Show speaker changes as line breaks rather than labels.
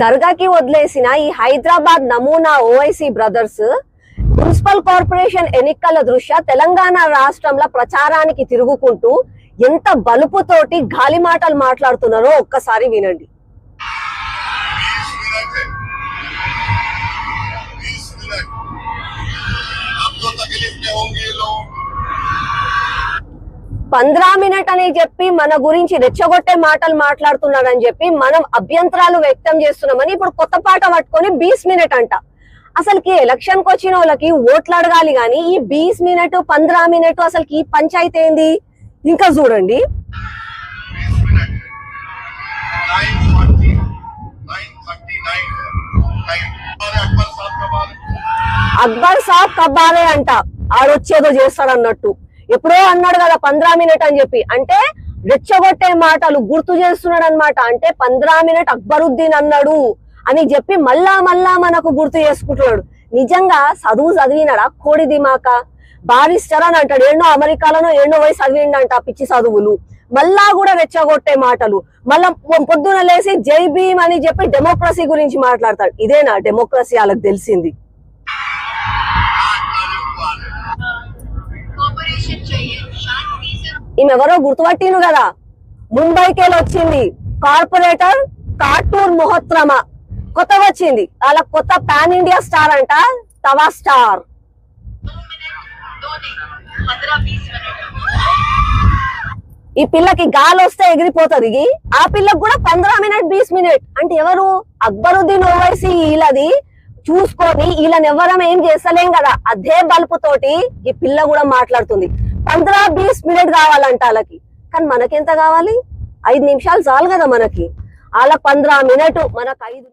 దర్గాకి వదిలేసిన ఈ హైదరాబాద్ నమూనా ఓవైసీ బ్రదర్స్ మున్సిపల్ కార్పొరేషన్ ఎన్నికల దృష్ట్యా తెలంగాణ రాష్ట్రంలో ప్రచారానికి తిరుగుకుంటూ ఎంత బలుపుతోటి గాలి మాటలు మాట్లాడుతున్నారో ఒక్కసారి వినండి. పంద్రా మినిట్ అని చెప్పి మన గురించి రెచ్చగొట్టే మాటలు మాట్లాడుతున్నాడని చెప్పి మనం అభ్యంతరాలు వ్యక్తం చేస్తున్నామని ఇప్పుడు కొత్త పాట పట్టుకొని బీస్ మినిట్ అంట. అసలుకి ఎలక్షన్కు వచ్చిన వాళ్ళకి ఓట్లు అడగాలి కానీ ఈ బీస్ మినిట్ పంద్రా మినిట్ అసలుకి పంచాయతీ ఏంది? ఇంకా చూడండి. అక్బర్ సాబ్ కబ్బాలే అంట. ఆడొచ్చేదో చేస్తాడన్నట్టు. ఎప్పుడో అన్నాడు కదా పంద్రా మినిట్ అని చెప్పి. అంటే రెచ్చగొట్టే మాటలు గుర్తు చేస్తున్నాడు అనమాట అంటే పంద్రా మినిట్ అక్బరుద్దీన్ అన్నాడు అని చెప్పి మళ్ళా మళ్ళా మనకు గుర్తు చేసుకుంటున్నాడు. నిజంగా చదువు చదివినాడా కోడి దిమాక? బారిస్టర్ అని అంటాడు. ఎన్నో అమెరికాలోనో ఎన్నో వయసు చదివిండంట పిచ్చి చదువులు. మళ్ళా కూడా రెచ్చగొట్టే మాటలు. మళ్ళా పొద్దున లేసి జై భీమ్ అని చెప్పి డెమోక్రసీ గురించి మాట్లాడతాడు. ఇదేనా? డెమోక్రసీ వాళ్ళకి తెలిసింది. ఈమె ఎవరో గుర్తుపట్టిను కదా? ముంబైకి వెళ్ళి వచ్చింది. కార్పొరేటర్ కార్టూన్ మొహత్రమ. కొత్త వచ్చింది. అలా కొత్త పాన్ ఇండియా స్టార్ అంట తవా స్టార్. ఈ పిల్లకి గాలి వస్తే ఎగిరిపోతుంది. ఆ పిల్లకి కూడా పంద్రా మినిట్ బీస్ మినిట్. అంటే ఎవరు? అక్బరుద్దీన్ ఓవైసీ వీళ్ళది చూసుకొని వీళ్ళని ఎవరం ఏం చేస్తలేం కదా? అదే బలుపుతోటి ఈ పిల్ల కూడా మాట్లాడుతుంది. పంద్రా బీస్ మినిట్ కావాలంట వాళ్ళకి. కానీ మనకెంత కావాలి? ఐదు నిమిషాలు చాలు కదా మనకి. వాళ్ళ పంద్రా మినిట్ మనకు ఐదు